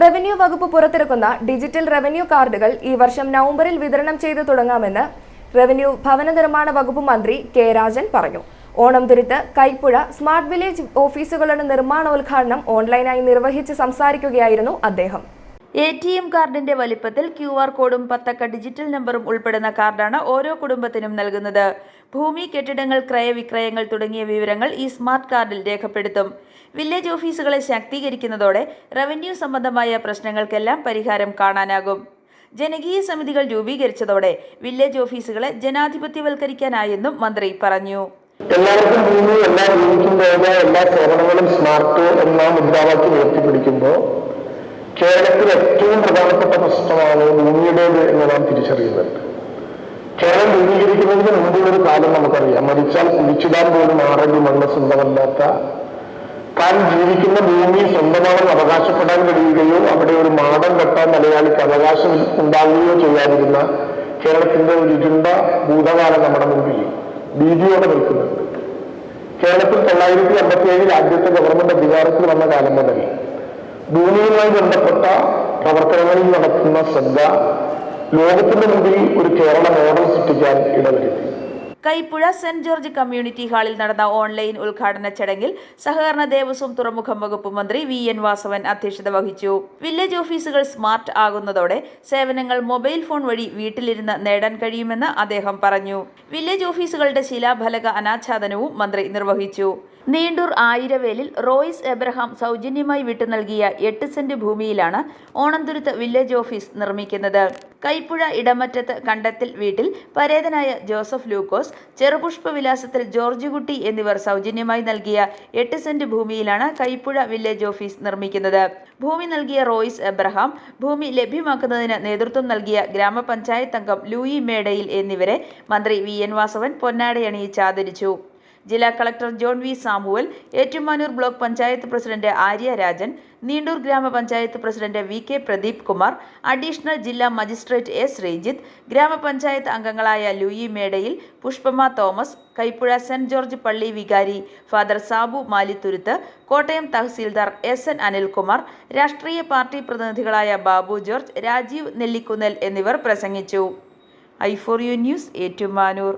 Revenue വകുപ്പ് പുറത്തിറക്കുന്ന digital revenue കാർഡുകൾ ഈ വർഷം നവംബറിൽ വിതരണം ചെയ്തു തുടങ്ങാമെന്ന് റവന്യൂ ഭവന നിർമ്മാണ വകുപ്പ് മന്ത്രി കെ രാജൻ പറഞ്ഞു. ഓണം തുരുത്ത് കൈപ്പുഴ സ്മാർട്ട് വില്ലേജ് ഓഫീസുകളുടെ നിർമ്മാണോദ്ഘാടനം ഓൺലൈനായി നിർവഹിച്ച് സംസാരിക്കുകയായിരുന്നു അദ്ദേഹം. എ ടി എം കാർഡിന്റെ വലിപ്പത്തിൽ ക്യു ആർ കോഡും പത്തക്ക ഡിജിറ്റൽ നമ്പറും ഉൾപ്പെടുന്ന കാർഡാണ് ഓരോ കുടുംബത്തിനും നൽകുന്നത്. ഭൂമി കെട്ടിടങ്ങൾ ക്രയവിക്രയങ്ങൾ തുടങ്ങിയ വിവരങ്ങൾ ഈ സ്മാർട്ട് കാർഡിൽ രേഖപ്പെടുത്തും. വില്ലേജ് ഓഫീസുകളെ ശാക്തീകരിക്കുന്നതോടെ റവന്യൂ സംബന്ധമായ പ്രശ്നങ്ങൾക്കെല്ലാം പരിഹാരം കാണാനാകും. ജനകീയ സമിതികൾ രൂപീകരിച്ചതോടെ വില്ലേജ് ഓഫീസുകളെ ജനാധിപത്യവൽക്കരിക്കാനായെന്നും മന്ത്രി പറഞ്ഞു. എല്ലാവർക്കും ഭൂമി എല്ലാ ജീവിക്കുന്നതോടെ എല്ലാ സേവനങ്ങളും സ്മാർട്ട് എന്ന മുദ്രാവാക്യം ഉയർത്തിപ്പിടിക്കുമ്പോൾ കേരളത്തിൽ ഏറ്റവും പ്രധാനപ്പെട്ട പ്രശ്നമാണ് ഭൂമിയുടേത് എന്ന് നാം തിരിച്ചറിയുന്നുണ്ട് കേരളം രൂപീകരിക്കുന്നതിന് മുമ്പുള്ള ഒരു കാലം നമുക്കറിയാം. മരിച്ചാൽ കുഴിച്ചിടാൻ പോലും ആറടി മണ്ണ് സ്വന്തമല്ലാത്ത താൻ ജീവിക്കുന്ന ഭൂമി സ്വന്തമാണെന്ന് അവകാശപ്പെടാൻ കഴിയുകയോ അവിടെ ഒരു മാടം കെട്ടാൻ മലയാളിക്ക് അവകാശം ഉണ്ടാവുകയോ ചെയ്യാതിരുന്ന കേരളത്തിന്റെ ഒരു ഇരുണ്ട ഭൂതകാലം നമ്മുടെ മുമ്പിൽ ഭീതിയോടെ നിൽക്കുന്നുണ്ട്. കേരളത്തിൽ തൊള്ളായിരത്തി അമ്പത്തി ഏഴിൽ ആദ്യത്തെ ഗവൺമെന്റ് അധികാരത്തിൽ വന്ന കാലം മുതൽ ഭൂമിയുമായി ബന്ധപ്പെട്ട പ്രവർത്തനങ്ങളിൽ നടത്തുന്ന ശ്രദ്ധ ലോകത്തിന്റെ മുമ്പിൽ ഒരു കേരള മോഡൽ സൃഷ്ടിക്കാൻ ഇടവരുത്തി കൈപ്പുഴ സെന്റ് ജോർജ് കമ്മ്യൂണിറ്റി ഹാളിൽ നടന്ന ഓൺലൈൻ ഉദ്ഘാടന ചടങ്ങിൽ സഹകരണ ദേവസ്വം തുറമുഖം വകുപ്പ് മന്ത്രി വി എൻ വാസവൻ അധ്യക്ഷത വഹിച്ചു. വില്ലേജ് ഓഫീസുകൾ സ്മാർട്ട് ആകുന്നതോടെ സേവനങ്ങൾ മൊബൈൽ ഫോൺ വഴി വീട്ടിലിരുന്ന് നേടാൻ കഴിയുമെന്ന് അദ്ദേഹം പറഞ്ഞു. വില്ലേജ് ഓഫീസുകളുടെ ശിലാഫലക അനാച്ഛാദനവും മന്ത്രി നിർവഹിച്ചു. നീണ്ടൂർ ആയിരവേലിൽ റോയിസ് എബ്രഹാം സൗജന്യമായി വിട്ടു നൽകിയ എട്ട് സെന്റ് ഭൂമിയിലാണ് ഓണന്തുരുത്ത് വില്ലേജ് ഓഫീസ് നിർമ്മിക്കുന്നത്. കൈപ്പുഴ ഇടമറ്റത്ത് കണ്ടത്തിൽ വീട്ടിൽ പരേതനായ ജോസഫ് ലൂക്കോസ് ചെറുപുഷ്പ വിലാസത്തിൽ ജോർജ് കുട്ടി എന്നിവർ സൗജന്യമായി നൽകിയ എട്ട് സെന്റ് ഭൂമിയിലാണ് കൈപ്പുഴ വില്ലേജ് ഓഫീസ് നിർമ്മിക്കുന്നത്. ഭൂമി നൽകിയ റോയിസ് എബ്രഹാം ഭൂമി ലഭ്യമാക്കുന്നതിന് നേതൃത്വം നൽകിയ ഗ്രാമപഞ്ചായത്ത് അംഗം ലൂയി മേഡയിൽ എന്നിവരെ മന്ത്രി വി എൻ വാസവൻ പൊന്നാടയണിയിച്ച് ആദരിച്ചു. ജില്ലാ collector John V Samuel Ettumanoor block panchayat president Arya Rajan Neendoor ഗ്രാമപഞ്ചായത്ത് president V K Pradeep Kumar additional ജില്ലാ മജിസ്ട്രേറ്റ് എസ് ശ്രീജിത്ത് ഗ്രാമപഞ്ചായത്ത് അംഗങ്ങളായ Louis Medayil പുഷ്പമ Thomas Kaipuzha saint George പള്ളി വികാരി father Sabu Malithuruthu Kottayam tahsildar S N Anilkumar രാഷ്ട്രീയ party പ്രതിനിധികളായ Babu George Rajeev Nellikunnel എന്നിവർ പ്രസംഗിച്ചു. I for U news Ettumanoor.